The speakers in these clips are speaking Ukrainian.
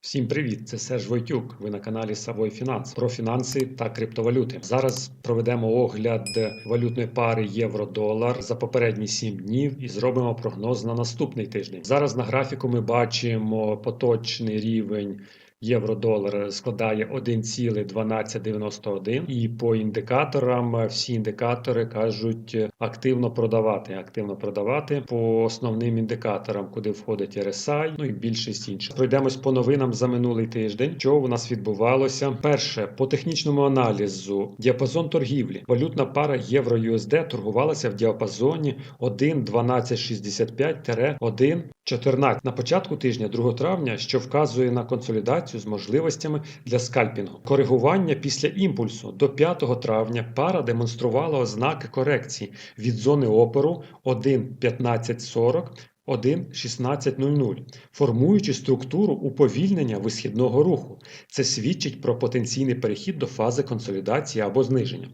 Всім привіт! Це Серж Войтюк. Ви на каналі Савой Фінанс про фінанси та криптовалюти. Зараз проведемо огляд валютної пари євро-долар за попередні 7 днів і зробимо прогноз на наступний тиждень. Зараз на графіку ми бачимо поточний рівень. Євро-долар складає 1,1291 і по індикаторам всі індикатори кажуть активно продавати. Активно продавати по основним індикаторам, куди входить RSI, ну і більшість інших. Пройдемось по новинам за минулий тиждень. Що у нас відбувалося? Перше, по технічному аналізу, діапазон торгівлі. Валютна пара євро-USD торгувалася в діапазоні 1,1265-1. 14 на початку тижня 2 травня, що вказує на консолідацію з можливостями для скальпінгу. Коригування після імпульсу до 5 травня пара демонструвала ознаки корекції від зони опору 1.1540 1.16.00, формуючи структуру уповільнення висхідного руху. Це свідчить про потенційний перехід до фази консолідації або зниження.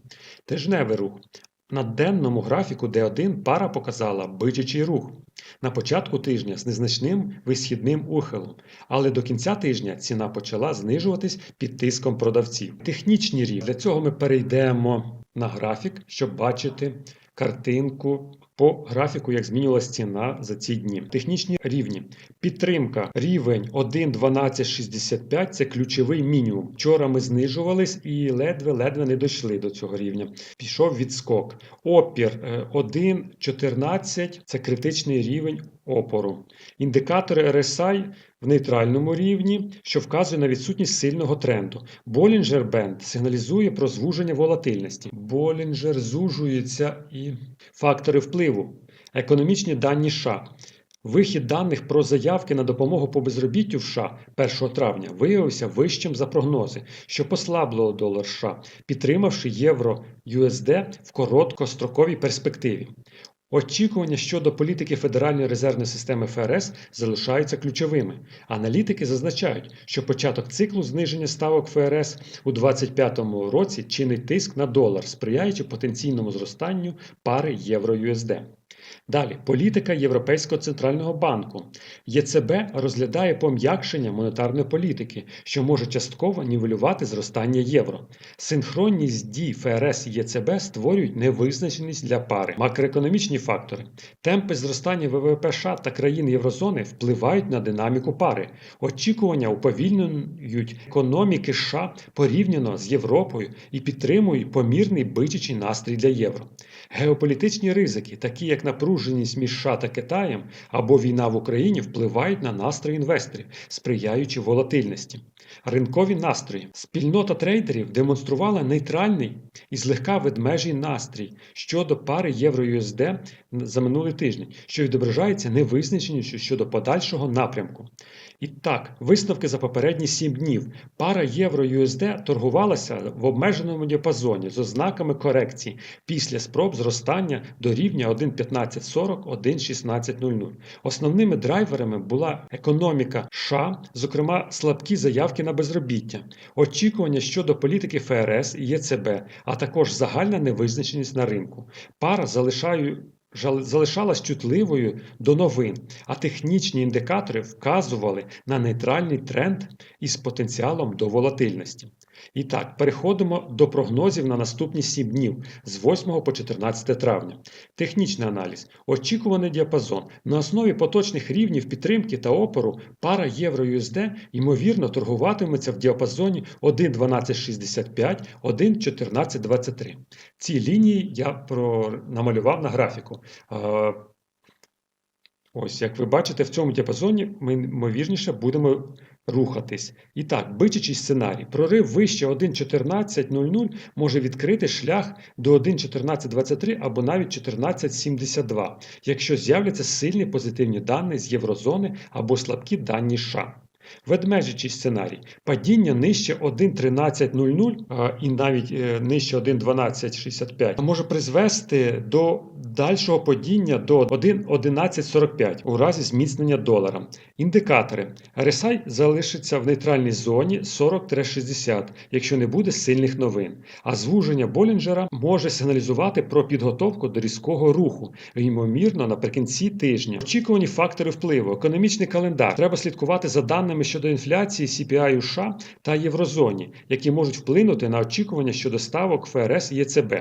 Тижневий рух. На денному графіку D1 пара показала бичачий рух. На початку тижня з незначним висхідним ухилом, але до кінця тижня ціна почала знижуватись під тиском продавців. Технічні рівні. Для цього ми перейдемо на графік, щоб бачити картинку по графіку, як змінювалася ціна за ці дні. Технічні рівні. Підтримка рівень 1.1265 це ключовий мінімум. Вчора ми знижувались і ледве-ледве не дійшли до цього рівня. Пішов відскок. Опір е, 1.14 це критичний рівень опору. Індикатори RSI в нейтральному рівні, що вказує на відсутність сильного тренду. Bollinger Band сигналізує про звуження волатильності. Bollinger зужується і фактори впливу. Економічні дані США. Вихід даних про заявки на допомогу по безробіттю в США 1 травня виявився вищим за прогнози, що послаблило долар США, підтримавши євро USD в короткостроковій перспективі. Очікування щодо політики Федеральної резервної системи ФРС залишаються ключовими. Аналітики зазначають, що початок циклу зниження ставок ФРС у 2025 році чинить тиск на долар, сприяючи потенційному зростанню пари євро-USD. Далі, політика Європейського центрального банку. ЄЦБ розглядає пом'якшення монетарної політики, що може частково нівелювати зростання євро. Синхронність дій ФРС і ЄЦБ створюють невизначеність для пари. Макроекономічні фактори. Темпи зростання ВВП США та країн Єврозони впливають на динаміку пари. Очікування уповільнюють економіки США порівняно з Європою і підтримують помірний бичачий настрій для євро. Геополітичні ризики, такі як напруженість між США та Китаєм або війна в Україні, впливають на настрої інвесторів, сприяючи волатильності. Ринкові настрої. Спільнота трейдерів демонструвала нейтральний і злегка ведмежий настрій щодо пари євро-ЮСД за минулий тиждень, що відображається невизначеністю щодо подальшого напрямку. І так, висновки за попередні 7 днів. Пара євро-USD торгувалася в обмеженому діапазоні з ознаками корекції після спроб зростання до рівня 1.1540-1.1600. Основними драйверами була економіка США, зокрема слабкі заявки на безробіття, очікування щодо політики ФРС і ЄЦБ, а також загальна невизначеність на ринку. Пара залишає залишалась чутливою до новин, а технічні індикатори вказували на нейтральний тренд із потенціалом до волатильності. І так, переходимо до прогнозів на наступні 7 днів з 8 по 14 травня. Технічний аналіз. Очікуваний діапазон. На основі поточних рівнів підтримки та опору пара євро-USD ймовірно торгуватиметься в діапазоні 1.1265, 1.1423. Ці лінії я намалював на графіку. Ось, як ви бачите, в цьому діапазоні ми ймовірніше будемо рухатись. І так, бичачий сценарій. Прорив вище 1.14.00 може відкрити шлях до 1.1423 або навіть 14.72, якщо з'являться сильні позитивні дані з Єврозони або слабкі дані США. Ведмежичий сценарій. Падіння нижче 1.13.00 і навіть е, нижче 1.12.65 може призвести до дальшого падіння до 1.11.45 у разі зміцнення долара. Індикатори. RSI залишиться в нейтральній зоні 40-60, якщо не буде сильних новин. А звуження Болінджера може сигналізувати про підготовку до різкого руху, ймовірно, наприкінці тижня. Очікувані фактори впливу, економічний календар. Треба слідкувати за даними даними щодо інфляції CPI у США та Єврозоні, які можуть вплинути на очікування щодо ставок ФРС і ЄЦБ.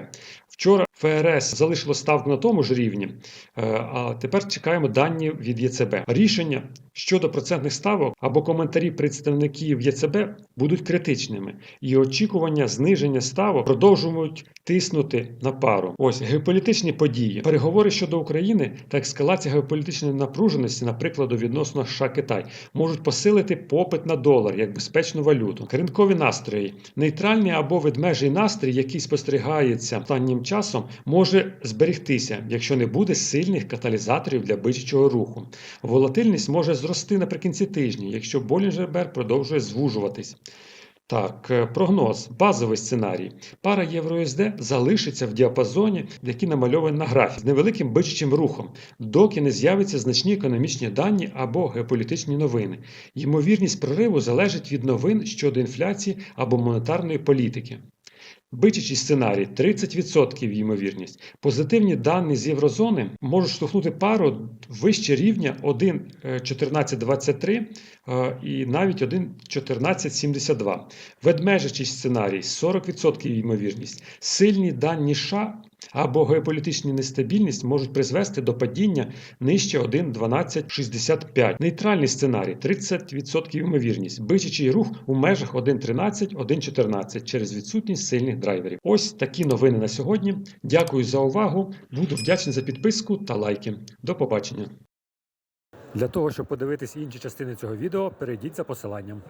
Вчора ФРС залишило ставку на тому ж рівні, е, а тепер чекаємо дані від ЄЦБ. Рішення щодо процентних ставок або коментарі представників ЄЦБ будуть критичними, і очікування зниження ставок продовжують тиснути на пару. Ось геополітичні події, переговори щодо України та ескалація геополітичної напруженості, наприклад, відносно США Китай, можуть посилити попит на долар як безпечну валюту. Ринкові настрої, нейтральний або ведмежий настрій, який спостерігається останнім часом, може зберегтися, якщо не буде сильних каталізаторів для бичачого руху. Волатильність може зрости наприкінці тижня, якщо Болінджер продовжує звужуватись. Так, е, прогноз, базовий сценарій. Пара євро-ЮСД залишиться в діапазоні, який намальований на графі, з невеликим бичачим рухом, доки не з'являться значні економічні дані або геополітичні новини. Ймовірність прориву залежить від новин щодо інфляції або монетарної політики. Бичачий сценарій 30% ймовірність. Позитивні дані з єврозони можуть штовхнути пару вище рівня 1,1423 е, і навіть 1,1472. Ведмежачий сценарій 40% ймовірність. Сильні дані США або геополітична нестабільність можуть призвести до падіння нижче 1,1265. Нейтральний сценарій 30% ймовірність. Бичачий рух у межах 1,13, 1,14 через відсутність сильних драйверів. Ось такі новини на сьогодні. Дякую за увагу. Буду вдячний за підписку та лайки. До побачення. Для того, щоб подивитись інші частини цього відео, перейдіть за посиланням.